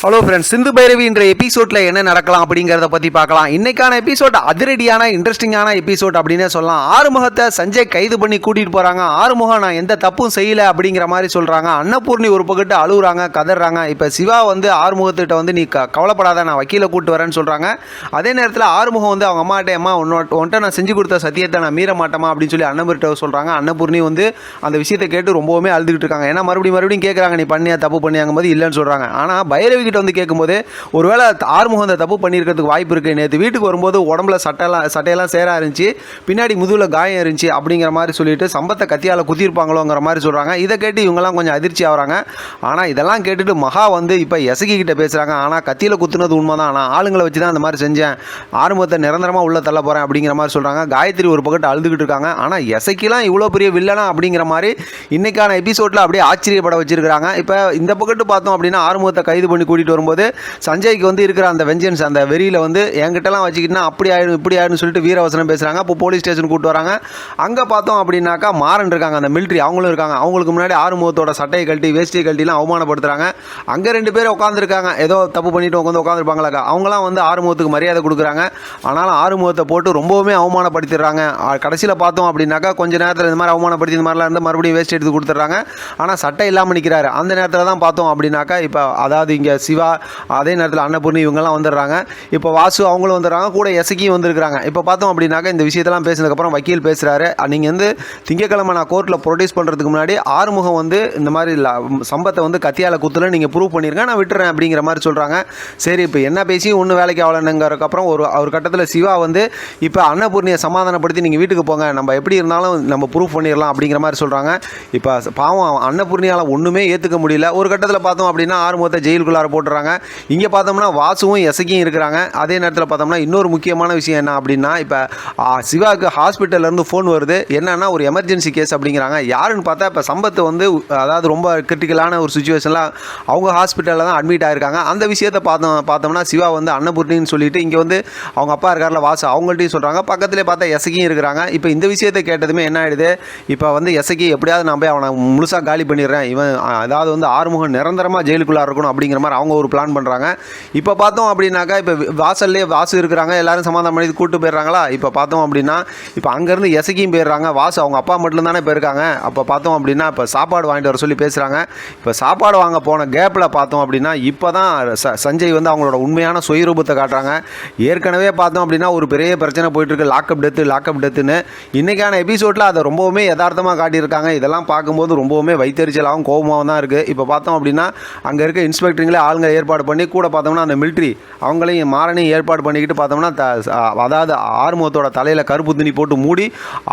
Hello friends Sindhu Bhairavi என்ற எபிசோட்ல என்ன நடக்கலாம் அப்படிங்கிறத பத்தி பார்க்கலாம். இன்னைக்கான எபிசோட் அதிரடியான இன்ட்ரெஸ்டிங்கான எபிசோட் அப்படின்னே சொல்லலாம். ஆறுமுகத்தை சஞ்சய் கைது பண்ணி கூட்டிட்டு போறாங்க. ஆறுமுகம் நான் எந்த தப்பும் செய்யல அப்படிங்கிற மாதிரி சொல்றாங்க. அன்னபூர்ணி ஒரு பக்கத்து அழுகுறாங்க கதறாங்க. இப்போ சிவா வந்து ஆறுமுகத்திட்ட வந்து நீ க கவலைப்படாத நான் வக்கீல கூட்டு வரேன்னு சொல்றாங்க. அதே நேரத்தில் ஆறுமுகம் வந்து அவங்க அம்மாட்ட அம்மா உன்னோட உன்ட்ட நான் செஞ்சு கொடுத்த சத்தியத்தை நான் மீற மாட்டேமா அப்படின்னு சொல்லி அன்னபூர்கிட்ட சொல்றாங்க. அன்னபூர்ணி வந்து அந்த விஷயத்தை கேட்டு ரொம்பவுமே அழுதுகிட்டு இருக்காங்க. ஏன்னா மறுபடியும் மறுபடியும் கேட்குறாங்க நீ பண்ணியா தப்பு பண்ணியாங்கும் போது இல்லைன்னு சொல்றாங்க. ஆனால் பைரவி கிட்ட வந்து கேட்கும்போது ஒருவேளை ஆறுமுகம் அந்த தப்பு பண்ணியிருக்கிறதுக்கு வாய்ப்பு இருக்கு. நேற்று வீட்டுக்கு வரும்போது உடம்புல சட்டையெல்லாம் சட்டையெல்லாம் சேரா இருந்துச்சு பின்னாடி முதுகுல காயம் இருந்துச்சு அப்படிங்கிற மாதிரி சொல்லிட்டு சம்பத்தை கத்தியால் குத்திருப்பாங்களோங்கிற மாதிரி சொல்றாங்க. இதை கேட்டு இவங்கெல்லாம் கொஞ்சம் அதிர்ச்சி ஆகிறாங்க. ஆனால் இதெல்லாம் கேட்டுட்டு மகா வந்து இப்போ எசகி கிட்ட பேசுறாங்க. ஆனால் கத்தியில் குத்துனது உண்மைதான். ஆனால் ஆளுங்களை வச்சு தான் அந்த மாதிரி செஞ்சேன். ஆறுமுகத்தை நிரந்தரமாக உள்ள தள்ள போறேன் அப்படிங்கிற மாதிரி சொல்றாங்க. காயத்ரி ஒரு பக்கத்து அழுதுகிட்டு இருக்காங்க. ஆனால் எசக்கிலாம் இவ்வளோ பெரிய வில்லனா அப்படிங்கிற மாதிரி இன்னைக்கான எபிசோட்ல அப்படியே ஆச்சரியப்பட வச்சிருக்காங்க இப்போ இந்த பக்கத்து பார்த்தோம் அப்படின்னா ஆறுமுகத்தை கைது பண்ணி கூட்டிகிட்டு வரும்போது சஞ்சய்க்கு வந்து இருக்கிற அந்த வெஞ்சன்ஸ் அந்த வெறியில் வந்து என்கிட்டலாம் வச்சுக்கிட்டா அப்படி ஆயிடும் இப்படி ஆயிடும் சொல்லிட்டு வீரவசனம் பேசுகிறாங்க அப்போ போலீஸ் ஸ்டேஷன் கூட்டு வராங்க. அங்கே பார்த்தோம் அப்படின்னாக்கா மாறன் இருக்காங்க அந்த மிலிட்ரி அவங்களும் இருக்காங்க. அவங்களுக்கு முன்னாடி ஆறுமுகத்தோட சட்டையை கழட்டி வேஷ்டியை கழட்டிலாம் அவமானப்படுத்துறாங்க. அங்கே ரெண்டு பேரும் உட்காந்துருக்காங்க ஏதோ தப்பு பண்ணிட்டு உட்காந்து உட்காந்துருப்பாங்களாக்கா அவங்களாம் வந்து ஆறுமுகத்துக்கு மரியாதை கொடுக்குறாங்க. ஆனாலும் ஆறுமுகத்தை போட்டு ரொம்பவுமே அவமானப்படுத்திடுறாங்க. கடைசியில் பார்த்தோம் அப்படின்னாக்கா கொஞ்ச நேரத்தில் இந்த மாதிரி அவமானப்படுத்தி இந்த மாதிரிலாம் இருந்து மறுபடியும் வேஸ்ட் எடுத்து கொடுத்துட்றாங்க. ஆனால் சட்டை இல்லாமல் நிற்கிறாரு அந்த நேரத்தில் தான் பார்த்தோம் அப்படின்னாக்கா இப்போ அதாவது இங்கே சிவா அதே நேரத்தில் அன்னபூர்ணி இவங்கெல்லாம் வந்துடுறாங்க. இப்போ வாசு அவங்களும் வந்துடுறாங்க கூட எசக்கியும் வந்திருக்காங்க இப்போ பார்த்தோம் அப்படின்னாக்க இந்த விஷயத்தெல்லாம் பேசினதுக்கப்புறம் வக்கீல் பேசுகிறாரு நீங்கள் வந்து திங்கக்கிழமை நான் கோர்ட்டில் ப்ரொடியூஸ் பண்ணுறதுக்கு முன்னாடி ஆறுமுகம் வந்து இந்த மாதிரி ல- சம்பத்தை வந்து கத்தியால் குத்துல நீங்கள் ப்ரூவ் பண்ணிருங்க நான் விட்டுறேன் அப்படிங்கிற மாதிரி சொல்கிறாங்க சரி இப்போ என்ன பேசி ஒன்றும் வேலைக்கு ஆகலனுங்கிறதுக்கப்புறம் ஒரு ஒரு கட்டத்தில் சிவா வந்து இப்போ அன்னபூர்ணியை சமாதானப்படுத்தி நீங்கள் வீட்டுக்கு போங்க நம்ம எப்படி இருந்தாலும் நம்ம ப்ரூஃப் பண்ணிடலாம் அப்படிங்கிற மாதிரி சொல்கிறாங்க இப்போ பாவம் அன்னபூர்ணியால் ஒன்றுமே ஏற்றுக்க முடியல. ஒரு கட்டத்தில் பார்த்தோம் அப்படின்னா ஆறுமுகத்தை ஜெயிலுக்குள்ளார போட்டுறாங்க. இங்கே பார்த்தோம்னா வாசுவும் எசக்கியும் இருக்கிறாங்க. அதே நேரத்தில் பார்த்தோம்னா இன்னொரு முக்கியமான விஷயம் என்ன அப்படின்னா இப்போ சிவாக்கு சிவாவுக்கு ஹாஸ்பிட்டல்லேருந்து ஃபோன் வருது. என்னென்னா ஒரு எமர்ஜென்சி கேஸ் அப்படிங்கிறாங்க. யாருன்னு பார்த்தா இப்போ சம்பத்து வந்து அதாவது ரொம்ப கிரிட்டிக்கலான ஒரு சுச்சுவேஷனில் அவங்க ஹாஸ்பிட்டலில் தான் அட்மிட் ஆகிருக்காங்க அந்த விஷயத்தை பார்த்தோம் பார்த்தோம்னா சிவா வந்து அன்னபூர்ணின்னு சொல்லிட்டு இங்கே வந்து அவங்க அப்பா இருக்கார்ல வாசு அவங்கள்ட்டையும் சொல்கிறாங்க பக்கத்துலேயே பார்த்தா எசக்கியும் இருக்கிறாங்க. இப்போ இந்த விஷயத்தை கேட்டதுமே என்ன ஆயிடுது? இப்போ வந்து எசக்கி எப்படியாவது நான் போய் அவனை முழுசாக காலி பண்ணிடுறேன். இவன் அதாவது வந்து ஆறுமுகம் நிரந்தரமாக ஜெயிலுக்குள்ளே இருக்கணும் அப்படிங்கிற மாதிரி அவங்க ஒரு பிளான் பண்ணுறாங்க இப்போ பார்த்தோம் அப்படின்னாக்கா இப்போ வாசல்லே வாசு இருக்கிறாங்க எல்லாரும் சமாதானம் பண்ணி கூட்டு போயிடுறாங்களா? இப்போ பார்த்தோம் அப்படின்னா இப்போ அங்கேருந்து எசக்கியும் போயிடுறாங்க. வாசு அவங்க அப்பா மட்டும் தானே போயிருக்காங்க அப்போ பார்த்தோம் அப்படின்னா இப்போ சாப்பாடு வாங்கிட்டு வர சொல்லி பேசுகிறாங்க இப்போ சாப்பாடு வாங்க போன கேப்பில் பார்த்தோம் அப்படின்னா இப்போ தான் ச சஞ்சய் வந்து அவங்களோட உண்மையான சுயரூபத்தை காட்டுறாங்க. ஏற்கனவே பார்த்தோம் அப்படின்னா ஒரு பெரிய பிரச்சனை போயிட்டுருக்கு. லாக்அப் டெத்து லாக்அப் டெத்துன்னு இன்றைக்கான எபிசோடில் அதை ரொம்பவுமே யதார்த்தமாக காட்டியிருக்காங்க. இதெல்லாம் பார்க்கும்போது ரொம்பவுமே வைத்தறிச்சலாகவும் கோபமாகவும் தான் இருக்குது இப்போ பார்த்தோம் அப்படின்னா அங்கே இருக்க இன்ஸ்பெக்டருங்களே ஆளுங்க ஏற்பாடு பண்ணி கூட பார்த்தோம்னா அந்த மிலிட்ரி அவங்களையும் மாறனையும் ஏற்பாடு பண்ணிக்கிட்டு பார்த்தோம்னா த அதாவது ஆறுமுகத்தோட தலையில் கருப்பு துணி போட்டு மூடி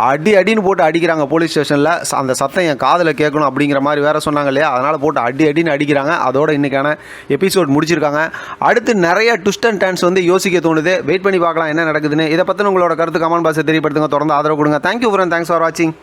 அடி அடின்னு போட்டு அடிக்கிறாங்க போலீஸ் ஸ்டேஷனில் அந்த சத்தம் என் காதில் கேட்கணும் அப்படிங்கிற மாதிரி வேற சொன்னாங்க இல்லையா? அதனால் போட்டு அடி அடின்னு அடிக்கிறாங்க. அதோட இன்னைக்கான எபிசோட் முடிச்சிருக்காங்க. அடுத்து நிறைய ட்விஸ்ட் அண்ட் டர்ன்ஸ் வந்து யோசிக்க தோணுது. வெயிட் பண்ணி பார்க்கலாம் என்ன நடக்குதுன்னு. இதை பற்றின உங்களோட கருத்து கமெண்ட் பாக்ஸை தெரியப்படுத்துங்க. தொடர்ந்து ஆதரவு கொடுங்க. தேங்க்யூ ஃப்ரெண்ட் தேங்க்ஸ் ஃபார் வாட்சிங்